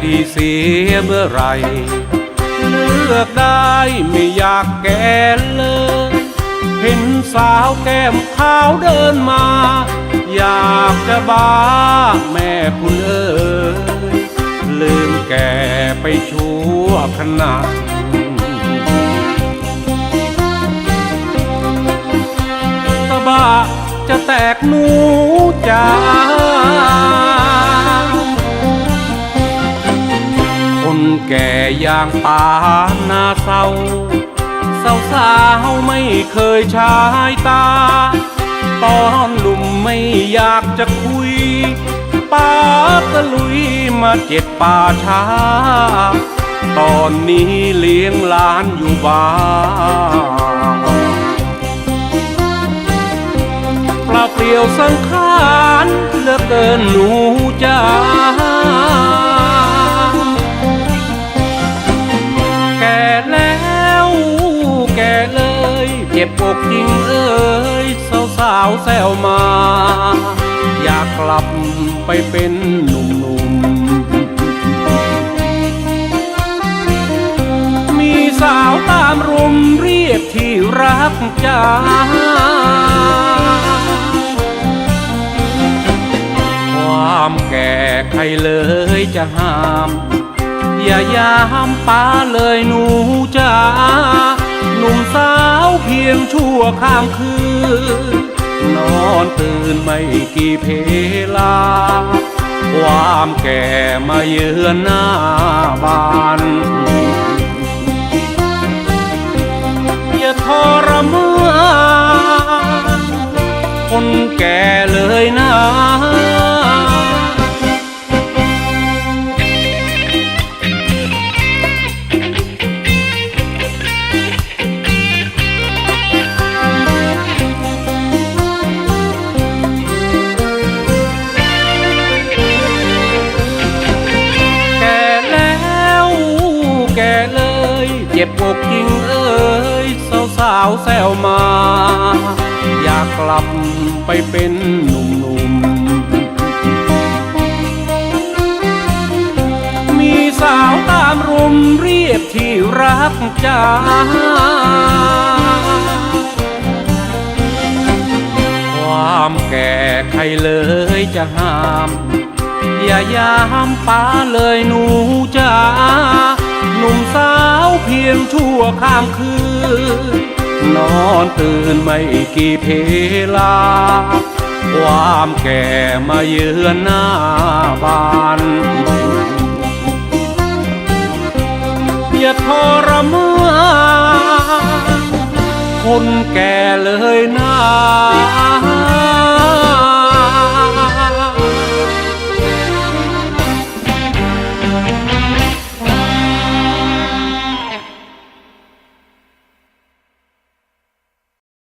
พี่เสียเมื่อไร เลือกได้ไม่อยากแก่เลย เห็นสาวแก้มขาวเดินมา อยากจะบ้าแม่คุณเอ๋ยลืมแก่ไปชั่วขณะตะบะจะแตกหนูจ้า อย่างป่าหน้าเศร้าสาวสาวไม่เคยชายตา ตอนหนุ่มไม่อยากจะคุยป้าตะลุยมาเจ็ดป่าช้า ตอนนี้เลี้ยงหลานอยู่บ้านปลาเปลี่ยวสังขารเหลือเกินหนู ก่แล้วแก่เลย เจ็บอกจริงเอ้ยสาวสาวแซวมา อยากกลับไปเป็นหนุ่มๆมีสาวตามรุมเรียกที่รักจ้าความแก่ใครเลยจะห้าม อย่ายามป้าเลยหนูจ้าหนุ่มสาวเพียงชั่วข้ามคืน นอนตื่นไม่กี่เพลา ความแก่มาเยือนหน้าบ้าน บอกจริงเอ้ยสาวสาวแซวมา อยากกลับไปเป็นหนุ่มๆมีสาวตามรุมเรียกที่รักจ้าความแก่ใครเลยจะห้าม อย่ายามป้าเลยหนูจ้าหนุ่มสาว เพียงชั่วข้ามคืน นอนตื่นไม่กี่เพลา ความแก่มาเยือนหน้าบ้านอย่าทรมานคนแก่เลยนะ